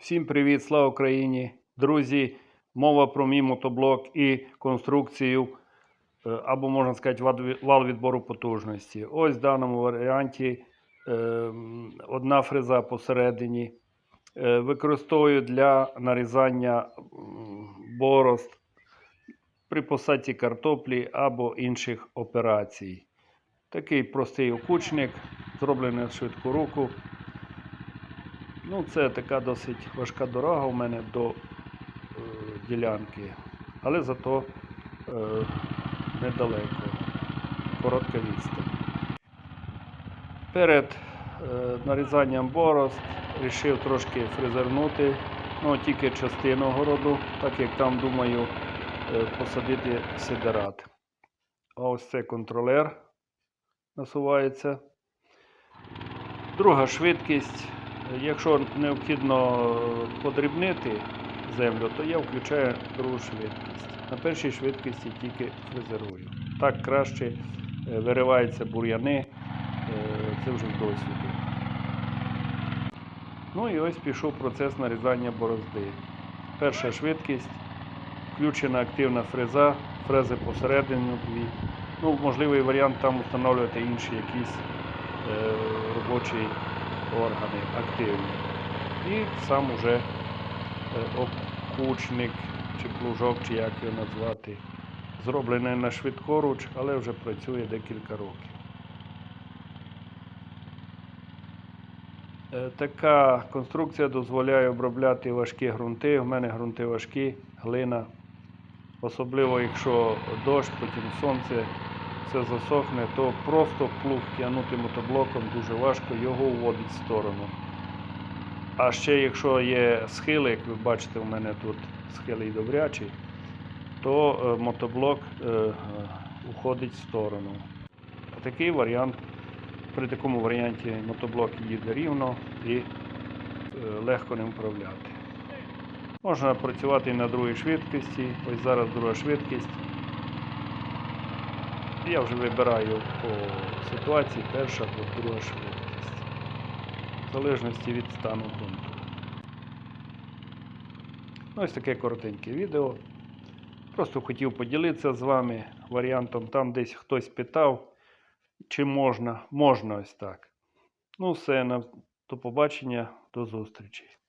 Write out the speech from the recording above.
Всім привіт, слава Україні! Друзі, мова про мій мотоблок і конструкцію, е, або можна сказати, вал відбору потужності. Ось в даному варіанті е, одна фреза посередині. Е, Використовую для нарізання борозд при посадці картоплі або інших операцій. Такий простий окучник, зроблений на швидку руку. Ну, це така досить важка дорога у мене до е, ділянки, але зато е, недалеко, коротка відстань. Перед е, нарізанням борозд вирішив трошки фрезернути, ну тільки частину городу, так як там думаю е, посадити сидерат. А ось це контролер насувається. Друга швидкість. Якщо необхідно подрібнити землю, то я включаю другу швидкість. На першій швидкості тільки фрезерую. Так краще е, вириваються бур'яни, е, це вже з досвіду. Ну і ось пішов процес нарізання борозди. Перша швидкість, включена активна фреза, фрези посередині дві. Ну, можливий варіант там встановлювати інші якісь е, робочі органи активні. І сам уже е, окучник чи плужок, чи як його назвати, зроблений на швидкоруч, але вже працює декілька років. Е, Така конструкція дозволяє обробляти важкі ґрунти. У мене ґрунти важкі, глина. Особливо, якщо дощ, потім сонце, все засохне, то просто плуг тягнути мотоблоком дуже важко, його уводить в сторону. А ще якщо є схили, як ви бачите, у мене тут схили і добрячі, то е, мотоблок е, е, уходить в сторону. Такий варіант, при такому варіанті мотоблок їде рівно і легко ним управляти. Можна працювати і на другій швидкості. Ось зараз друга швидкість. Я вже вибираю по ситуації перша або друга швидкість. В залежності від стану ґрунту. Ну, Ось таке коротеньке відео. Просто хотів поділитися з вами варіантом. Там десь хтось питав, чи можна. Можна ось так. Ну, все, до побачення, до зустрічі.